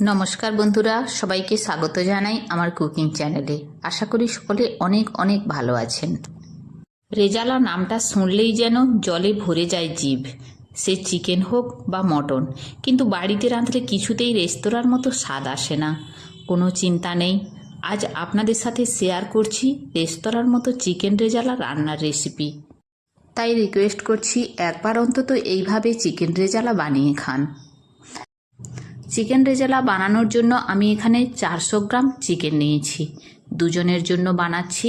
নমস্কার বন্ধুরা, সবাইকে স্বাগত জানাই আমার কুকিং চ্যানেলে। আশা করি সকলে অনেক অনেক ভালো আছেন। রেজালা নামটা শুনলেই যেন জলে ভরে যায় জিভ সে চিকেন হোক বা মটন, কিন্তু বাড়িতে রাঁধলে কিছুতেই রেস্তোরাঁর মতো স্বাদ আসে না। কোনো চিন্তা নেই। আজ আপনাদের সাথে শেয়ার করছি রেস্তোরাঁর মতো চিকেন রেজালা রান্নার রেসিপি। তাই রিকোয়েস্ট করছি, একবার অন্তত এইভাবে চিকেন রেজালা বানিয়ে খান। চিকেন রেজালা বানানোর জন্য আমি এখানে চারশো গ্রাম চিকেন নিয়েছি। দুজনের জন্য বানাচ্ছি।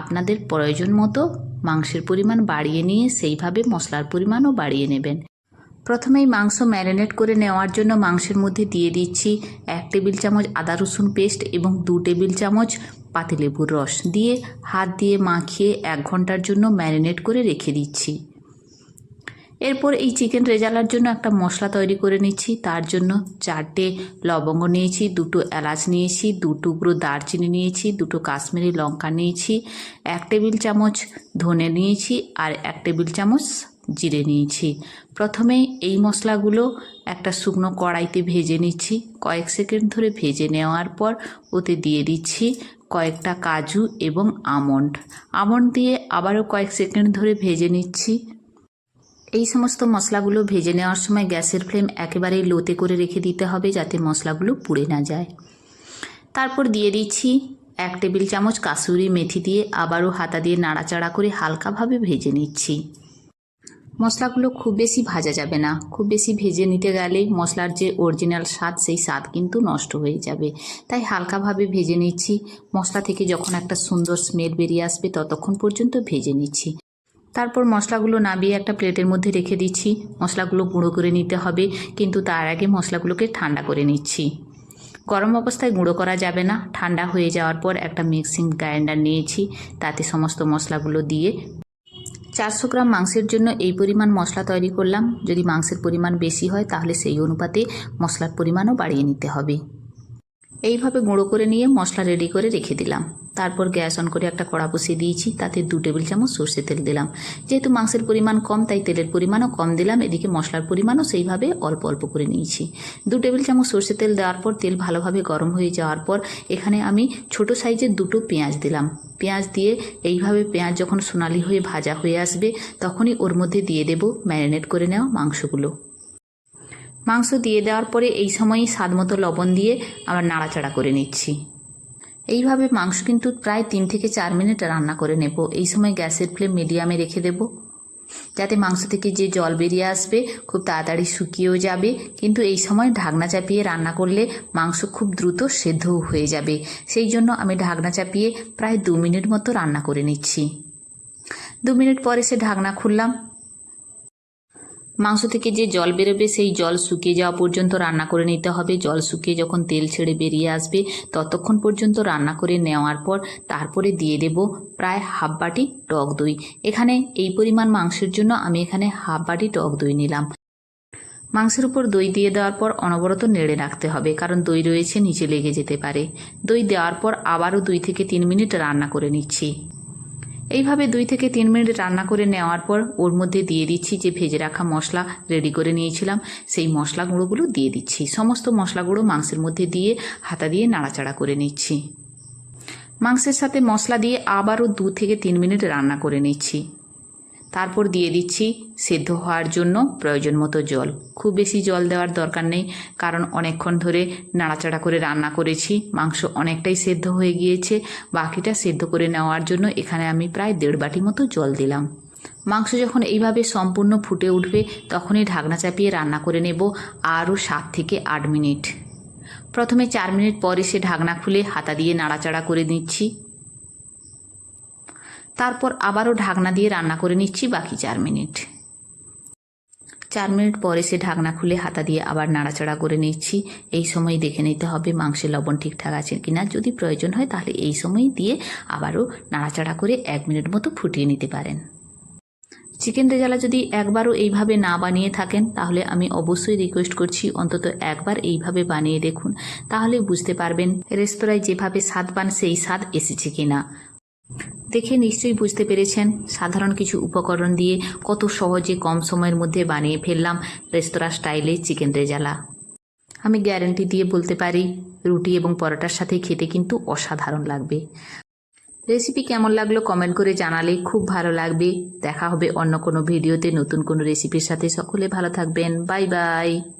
আপনাদের প্রয়োজন মতো মাংসের পরিমাণ বাড়িয়ে নিয়ে সেইভাবে মশলার পরিমাণও বাড়িয়ে নেবেন। প্রথমেই মাংস ম্যারিনেট করে নেওয়ার জন্য মাংসের মধ্যে দিয়ে দিচ্ছি এক টেবিল চামচ আদা রসুন পেস্ট এবং দু টেবিল চামচ পাতিলেবুর রস। দিয়ে হাত দিয়ে মাখিয়ে এক ঘণ্টার জন্য ম্যারিনেট করে রেখে দিচ্ছি। এরপর এই চিকেন রেজালার জন্য একটা মশলা তৈরি করে নিচ্ছি। তার জন্য চারটে লবঙ্গ নিয়েছি, দুটো এলাচ নিয়েছি, দু টুকরো দারচিনি নিয়েছি, দুটো কাশ্মীরি লঙ্কা নিয়েছি, এক টেবিল চামচ ধনে নিয়েছি আর এক টেবিল চামচ জিরে নিয়েছি। প্রথমে এই মশলাগুলো একটা শুকনো কড়াইতে ভেজে নিচ্ছি। কয়েক সেকেন্ড ধরে ভেজে নেওয়ার পর ওতে দিয়ে দিচ্ছি কয়েকটা কাজু এবং আমন্ড। আমন্ড দিয়ে আবারও কয়েক সেকেন্ড ধরে ভেজে নিচ্ছি। এই সমস্ত মশলাগুলো ভেজে নেওয়ার সময় গ্যাসের ফ্লেম একেবারেই লোতে করে রেখে দিতে হবে যাতে মশলাগুলো পুড়ে না যায়। তারপর দিয়ে দিচ্ছি এক টেবিল চামচ কাসুরি মেথি দিয়ে আবারও হাতা দিয়ে নাড়াচাড়া করে হালকাভাবে ভেজে নিচ্ছি। মশলাগুলো খুব বেশি ভাজা যাবে না। খুব বেশি ভেজে নিতে গেলে মশলার যে অরিজিনাল স্বাদ, সেই স্বাদ কিন্তু নষ্ট হয়ে যাবে। তাই হালকাভাবে ভেজে নিচ্ছি। মশলা থেকে যখন একটা সুন্দর স্মেল বেরিয়ে আসবে, ততক্ষণ পর্যন্ত ভেজে নিচ্ছি। তারপর মশলাগুলো নামিয়ে একটা প্লেটের মধ্যে রেখে দিচ্ছি। মশলাগুলো গুঁড়ো করে নিতে হবে, কিন্তু তার আগে মশলাগুলোকে ঠান্ডা করে নিচ্ছি। গরম অবস্থায় গুঁড়ো করা যাবে না। ঠান্ডা হয়ে যাওয়ার পর একটা মিক্সিং গ্রাইন্ডার নিয়েছি, তাতে সমস্ত মশলাগুলো দিয়ে। চারশো গ্রাম মাংসের জন্য এই পরিমাণ মশলা তৈরি করলাম। যদি মাংসের পরিমাণ বেশি হয়, তাহলে সেই অনুপাতে মশলার পরিমাণও বাড়িয়ে নিতে হবে। এইভাবে গুঁড়ো করে নিয়ে মশলা রেডি করে রেখে দিলাম। তারপর গ্যাস অন করে একটা কড়া বসিয়ে দিয়েছি, তাতে দু টেবিল চামচ সর্ষে তেল দিলাম। যেহেতু মাংসের পরিমাণ কম, তাই তেলের পরিমাণও কম দিলাম। এদিকে মশলার পরিমাণও সেইভাবে অল্প অল্প করে নিয়েছি। দু টেবিল চামচ সর্ষে তেল দেওয়ার পর তেল ভালোভাবে গরম হয়ে যাওয়ার পর এখানে আমি ছোট সাইজের দুটো পেঁয়াজ দিলাম। পেঁয়াজ দিয়ে এইভাবে পেঁয়াজ যখন সোনালি হয়ে ভাজা হয়ে আসবে, তখনই ওর মধ্যে দিয়ে দেব ম্যারিনেট করে নেওয়া মাংসগুলো। মাংস দিয়ে দেওয়ার পরে এই সময়ই স্বাদ মতো লবণ দিয়ে আবার নাড়াচাড়া করে নিচ্ছি। এইভাবে মাংস কিন্তু প্রায় তিন থেকে চার মিনিট রান্না করে নেব। এই সময় গ্যাসের ফ্লেম মিডিয়ামে রেখে দেব। যাতে মাংস থেকে যে জল বেরিয়ে আসবে খুব তাড়াতাড়ি শুকিয়েও যাবে। কিন্তু এই সময় ঢাকনা চাপিয়ে রান্না করলে মাংস খুব দ্রুত সেদ্ধও হয়ে যাবে। সেই জন্য আমি ঢাকনা চাপিয়ে প্রায় দু মিনিট মতো রান্না করে নিচ্ছি। দু মিনিট পরে সে ঢাকনা খুললাম। মাংস থেকে যে জল বেরোবে, সেই জল শুকিয়ে যাওয়া পর্যন্ত রান্না করে নিতে হবে। জল শুকিয়ে যখন তেল ছেড়ে বেরিয়ে আসবে, ততক্ষণ পর্যন্ত রান্না করে নেওয়ার পর তারপরে দিয়ে দেব প্রায় হাফ বাটি টক দই। এখানে এই পরিমাণ মাংসের জন্য আমি এখানে হাফ বাটি টক দই নিলাম। মাংসের উপর দই দিয়ে দেওয়ার পর অনবরত নেড়ে রাখতে হবে, কারণ দই রয়েছে, নিচে লেগে যেতে পারে। দই দেওয়ার পর আবারও দুই থেকে তিন মিনিট রান্না করে নিচ্ছি। এইভাবে দুই থেকে তিন মিনিট রান্না করে নেওয়ার পর ওর মধ্যে দিয়ে দিচ্ছি যে ভেজে রাখা মশলা রেডি করে নিয়েছিলাম, সেই মশলা গুঁড়োগুলো দিয়ে দিচ্ছি। সমস্ত মশলা গুঁড়ো মাংসের মধ্যে দিয়ে হাতা দিয়ে নাড়াচাড়া করে নিচ্ছি। মাংসের সাথে মশলা দিয়ে আবারও দু থেকে তিন মিনিট রান্না করে নিচ্ছি। তারপর দিয়ে দিচ্ছি সেদ্ধ হওয়ার জন্য প্রয়োজন মতো জল। খুব বেশি জল দেওয়ার দরকার নেই, কারণ অনেকক্ষণ ধরে নাড়াচাড়া করে রান্না করেছি, মাংস অনেকটাই সেদ্ধ হয়ে গিয়েছে, বাকিটা সেদ্ধ করে নেওয়ার জন্য এখানে আমি প্রায় দেড় বাটি মতো জল দিলাম। মাংস যখন এইভাবে সম্পূর্ণ ফুটে উঠবে, তখনই ঢাকনা চাপিয়ে রান্না করে নেব আরও সাত থেকে আট মিনিট। প্রথমে চার মিনিট পরে সে ঢাকনা খুলে হাতা দিয়ে নাড়াচাড়া করে নিচ্ছি। তারপর আবারও ঢাকনা দিয়ে রান্না করে নিচ্ছি বাকি চার মিনিট। চার মিনিট পরে সে ঢাকনা খুলে হাতা দিয়ে আবার নাড়াচাড়া করে নিচ্ছি। এই সময় দেখে নিতে হবে মাংসের লবণ ঠিকঠাক আছে কিনা। যদি প্রয়োজন হয় তাহলে এই সময় দিয়ে আবারও নাড়াচাড়া করে এক মিনিট মতো ফুটিয়ে নিতে পারেন। চিকেন রেজালা যদি একবারও এইভাবে না বানিয়ে থাকেন, তাহলে আমি অবশ্যই রিকোয়েস্ট করছি অন্তত একবার এইভাবে বানিয়ে দেখুন। তাহলে বুঝতে পারবেন রেস্তোরাঁয় যেভাবে স্বাদ পান সেই স্বাদ এসেছে কিনা। দেখে নিশ্চয়ই বুঝতে পেরেছেন সাধারণ কিছু উপকরণ দিয়ে কত সহজে কম সময়ের মধ্যে বানিয়ে ফেললাম রেস্তোরাঁ স্টাইলে চিকেন রেজালা। আমি গ্যারেন্টি দিয়ে বলতে পারি, রুটি এবং পরোটার সাথে খেতে কিন্তু অসাধারণ লাগবে। রেসিপি কেমন লাগল কমেন্ট করে জানালে খুব ভালো লাগবে। দেখা হবে অন্য কোনো ভিডিওতে নতুন কোনো রেসিপির সাথে। সকলে ভালো থাকবেন। Bye bye.